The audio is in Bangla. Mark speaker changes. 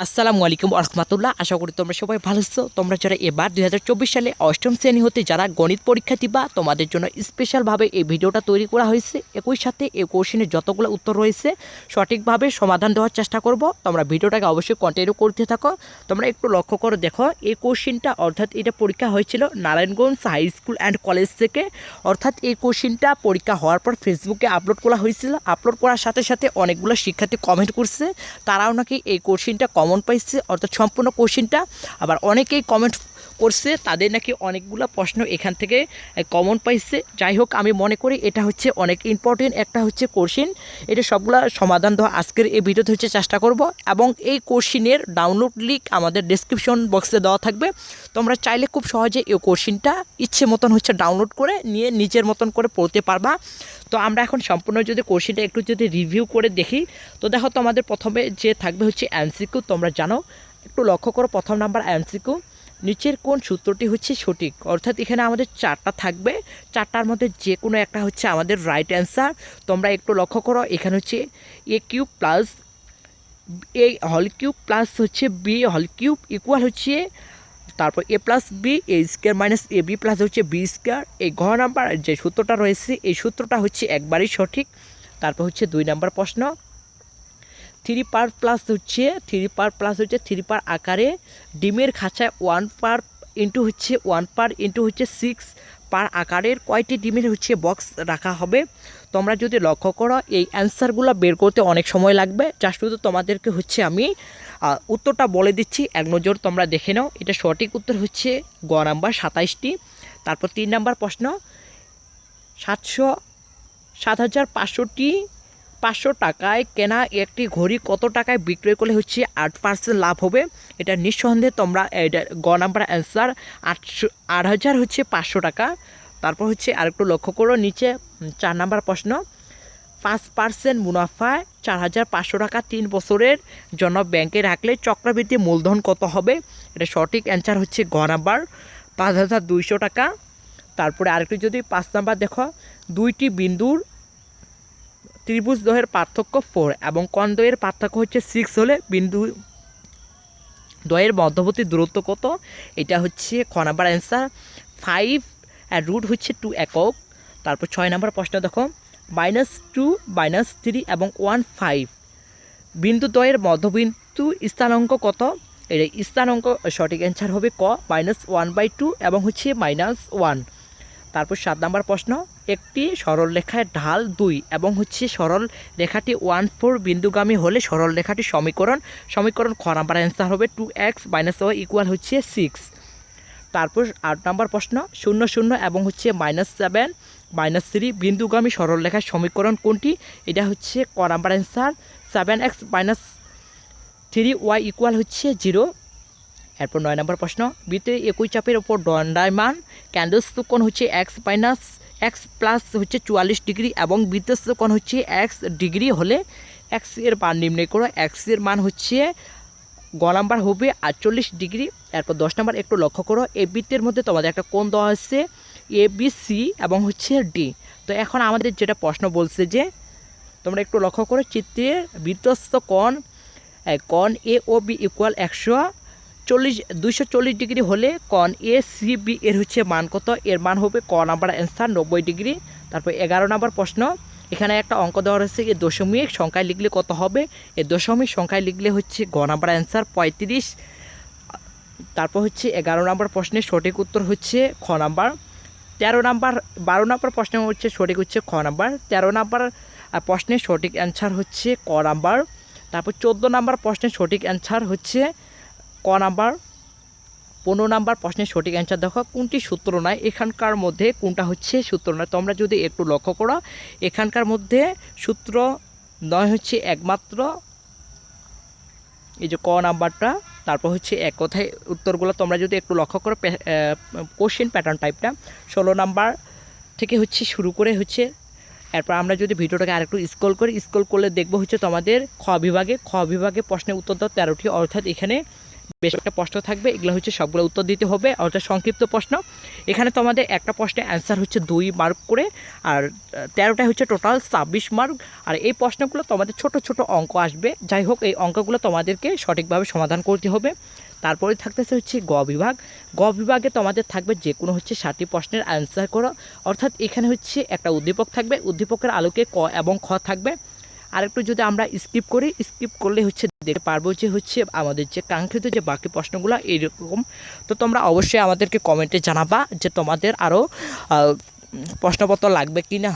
Speaker 1: আসসালামু আলাইকুম রহমতুল্লাহ আশা করি তোমরা সবাই ভালো আছো। তোমরা যারা এবার দু হাজার চব্বিশ সালে অষ্টম শ্রেণি হতে যারা গণিত পরীক্ষা দিবা, তোমাদের জন্য স্পেশালভাবে এই ভিডিওটা তৈরি করা হয়েছে। একই সাথে এই কোশ্চেনের যতগুলো উত্তর রয়েছে, সঠিকভাবে সমাধান দেওয়ার চেষ্টা করব। তোমরা ভিডিওটাকে অবশ্যই কন্টিনিউ করতে থাকো। তোমরা একটু লক্ষ্য করে দেখো, এই কোশ্চেনটা অর্থাৎ এটা পরীক্ষা হয়েছিল Narayanganj high school and college থেকে। অর্থাৎ এই কোশ্চেনটা পরীক্ষা হওয়ার পর ফেসবুকে আপলোড করা হয়েছিল। আপলোড করার সাথে সাথে অনেকগুলো শিক্ষার্থী কমেন্ট করছে। তারাও নাকি এই কোশ্চেনটা কমন পাইছে অর্থাৎ সম্পূর্ণ কোশ্চেনটা আবার অনেকেই কমেন্ট করছে, তাদের নাকি অনেকগুলো প্রশ্ন এখান থেকে কমন পাইছে। যাই হোক, আমি মনে করি এটা হচ্ছে অনেক ইম্পর্টেন্ট একটা হচ্ছে কোশ্চিন এটা সবগুলো সমাধান দেওয়া আজকের এই ভিডিওতে হচ্ছে চেষ্টা করব এবং এই কোশ্চিনের ডাউনলোড লিঙ্ক আমাদের ডিসক্রিপশন বক্সে দেওয়া থাকবে। তোমরা চাইলে খুব সহজে এই কোশ্চিনটা ইচ্ছে মতন হচ্ছে ডাউনলোড করে নিয়ে নিজের মতন করে পড়তে পারবা। তো আমরা এখন সম্পূর্ণ যদি কোশ্চিনটা একটু যদি রিভিউ করে দেখি, তো দেখো তোমাদের প্রথমে যে থাকবে হচ্ছে এমসিকিউ, তোমরা জানো। একটু লক্ষ্য করো, প্রথম নাম্বার এমসিকিউ। নিচের কোন সূত্রটি হচ্ছে সঠিক? অর্থাৎ এখানে আমাদের চারটা থাকবে। চারটার মধ্যে যে কোনো একটা হচ্ছে আমাদের রাইট অ্যান্সার তোমরা একটু লক্ষ্য করো, এখানে হচ্ছে এ কিউব প্লাস এ হল কিউব প্লাস হচ্ছে বি হল কিউব ইকুয়াল হচ্ছে, তারপর A plus B A square minus A B plus হচ্ছে বি স্কোয়ার এই ঘ নাম্বার যে সূত্রটা রয়েছে, এই সূত্রটা হচ্ছে একবারই সঠিক। তারপর হচ্ছে দুই নাম্বার প্রশ্ন। থ্রি পার প্লাস হচ্ছে, থ্রি পার প্লাস হচ্ছে থ্রি পার আকারে। ডিমের খাঁচায় ওয়ান পার ইন্টু হচ্ছে ওয়ান পার ইন্টু হচ্ছে সিক্স পার আকারের কয়টি ডিমের হচ্ছে বক্স রাখা হবে? তোমরা যদি লক্ষ্য করো, এই অ্যান্সারগুলো বের করতে অনেক সময় লাগবে। যা শুধু তোমাদেরকে হচ্ছে আমি উত্তরটা বলে দিচ্ছি, এক নজর তোমরা দেখে নাও। এটা সঠিক উত্তর হচ্ছে গ নাম্বার সাতাইশটি। তারপর তিন নাম্বার প্রশ্ন, সাতশো, সাত হাজার পাঁচশোটি পাঁচশো টাকায় কেনা একটি ঘড়ি কত টাকায় বিক্রয় করলে হচ্ছে আট পার্সেন্ট লাভ হবে? এটা নিঃসন্দেহে তোমরা, এটা গ নাম্বার অ্যান্সার আটশো, আট হাজার হচ্ছে পাঁচশো টাকা। তারপর হচ্ছে আরেকটু লক্ষ্য করো, নিচে চার নাম্বার প্রশ্ন। পাঁচ পার্সেন্ট মুনাফায় চার হাজার পাঁচশো টাকা তিন বছরের জন্য ব্যাংকে রাখলে চক্রবৃদ্ধি মূলধন কত হবে? এটা সঠিক অ্যান্সার হচ্ছে গ নাম্বার। পাঁচ হাজার দুইশো টাকা। তারপরে আরেকটু যদি পাঁচ নাম্বার দেখো, দুইটি বিন্দুর ত্রিভুজ দ্বয়ের পার্থক্য ফোর এবং কোণ দ্বয়ের পার্থক্য হচ্ছে সিক্স হলে বিন্দু দ্বয়ের মধ্যবর্তী দূরত্ব কত? এটা হচ্ছে খ নাম্বার অ্যান্সার ফাইভ আর রুট হচ্ছে টু একক। তারপর ছয় নাম্বার প্রশ্ন দেখো মাইনাস টু মাইনাস থ্রি এবং ওয়ান ফাইভ বিন্দু দ্বয়ের মধ্যবিন্দু স্থানাঙ্ক কত? এটা স্থানাঙ্ক সঠিক অ্যান্সার হবে ক মাইনাস ওয়ান বাই টু এবং হচ্ছে মাইনাস ওয়ান তারপর সাত নাম্বার প্রশ্ন, একটি সরল রেখায় ঢাল দুই এবং হচ্ছে সরল রেখাটি ওয়ান ফোর বিন্দুগামী হলে সরল রেখাটি সমীকরণ সমীকরণ খ নাম্বার অ্যান্সার হবে two X minus Y equal হচ্ছে সিক্স তারপর আট নাম্বার প্রশ্ন, শূন্য শূন্য এবং হচ্ছে মাইনাস সেভেন মাইনাস থ্রি বিন্দুগামী সরল রেখার সমীকরণ কোনটি? এটা হচ্ছে ক number answer seven X minus three Y equal হচ্ছে জিরো এরপর নয় নম্বর প্রশ্ন বৃত্তের একই চাপের ওপর দণ্ডায়মান ক্যান্ডেলস কোণ হচ্ছে এক্স মাইনাস এক্স প্লাস হচ্ছে চুয়াল্লিশ ডিগ্রি এবং বৃত্তস্থ হচ্ছে এক্স ডিগ্রি হলে এক্সের মান নির্ণয় করো এক্সের মান হচ্ছে গ নাম্বার হবে আটচল্লিশ ডিগ্রি। এরপর দশ নম্বর একটু লক্ষ্য করো এই বৃত্তের মধ্যে তোমাদের একটা কোণ দেওয়া হচ্ছে এ বি সি এবং হচ্ছে ডি। তো এখন আমাদের যেটা প্রশ্ন বলছে যে তোমরা একটু লক্ষ্য করো চিত্রের বৃত্তস্থ কোণ এ, কোণ এ ও বি ইকুয়াল একশো চল্লিশ, দুইশো চল্লিশ ডিগ্রি হলে কন এ সি বি এর হচ্ছে মান কত? এর মান হবে ক নাম্বার অ্যান্সার নব্বই ডিগ্রি। তারপর এগারো নাম্বার প্রশ্ন, এখানে একটা অঙ্ক দেওয়া রয়েছে এ দশমিক সংখ্যায় লিখলে কত হবে? এ দশমিক সংখ্যায় লিখলে হচ্ছে গ নাম্বার অ্যান্সার পঁয়ত্রিশ। তারপর হচ্ছে এগারো নাম্বার প্রশ্নের সঠিক উত্তর হচ্ছে খ নাম্বার। তেরো নাম্বার, বারো নাম্বার প্রশ্ন হচ্ছে সঠিক হচ্ছে খ নাম্বার। তেরো নাম্বার প্রশ্নের সঠিক অ্যান্সার হচ্ছে ক নাম্বার। তারপর চোদ্দ নাম্বার প্রশ্নের সঠিক অ্যান্সার হচ্ছে ক নাম্বার, পনেরো নাম্বার প্রশ্নের সঠিক অ্যান্সার দেখো, কোনটি সূত্র নয়, এখানকার মধ্যে কোনটা হচ্ছে সূত্র নয়। তোমরা যদি একটু লক্ষ্য করো, এখানকার মধ্যে সূত্র নয় হচ্ছে একমাত্র, এই যে ক নাম্বারটা, তারপর হচ্ছে এক কথায় উত্তরগুলো তোমরা যদি একটু লক্ষ্য করো কোশ্চেন প্যাটার্ন টাইপটা ষোলো নাম্বার থেকে হচ্ছে শুরু করে হচ্ছে, এরপর আমরা যদি ভিডিওটাকে আরেকটু স্ক্রল করি স্ক্রল করলে দেখব হচ্ছে তোমাদের খ বিভাগে খ বিভাগে প্রশ্নের উত্তর দাও তেরোটি, অর্থাৎ এখানে বেশ একটা প্রশ্ন থাকবে, এগুলো হচ্ছে সবগুলো উত্তর দিতে হবে, অর্থাৎ সংক্ষিপ্ত প্রশ্ন। এখানে তোমাদের একটা প্রশ্নের অ্যান্সার হচ্ছে দুই মার্ক করে, আর তেরোটা হচ্ছে টোটাল ছাব্বিশ মার্ক আর এই প্রশ্নগুলো তোমাদের ছোট ছোট অঙ্ক আসবে। যাই হোক, এই অঙ্কগুলো তোমাদেরকে সঠিকভাবে সমাধান করতে হবে। তারপরে থাকতেছে হচ্ছে গ বিভাগ। গ বিভাগে তোমাদের থাকবে যে কোনো হচ্ছে ষাটটি প্রশ্নের অ্যান্সার করো। অর্থাৎ এখানে হচ্ছে একটা উদ্দীপক থাকবে। উদ্দীপকের আলোকে ক এবং খ থাকবে। আরেকটু যদি আমরা স্কিপ করি স্কিপ করলে হচ্ছে দেখতে পারব যে হচ্ছে আমাদের যে কাঙ্ক্ষিত যে বাকি প্রশ্নগুলো এইরকম। তো তোমরা অবশ্যই আমাদেরকে কমেন্টে জানাবা যে তোমাদের আরও প্রশ্নপত্র লাগবে কি না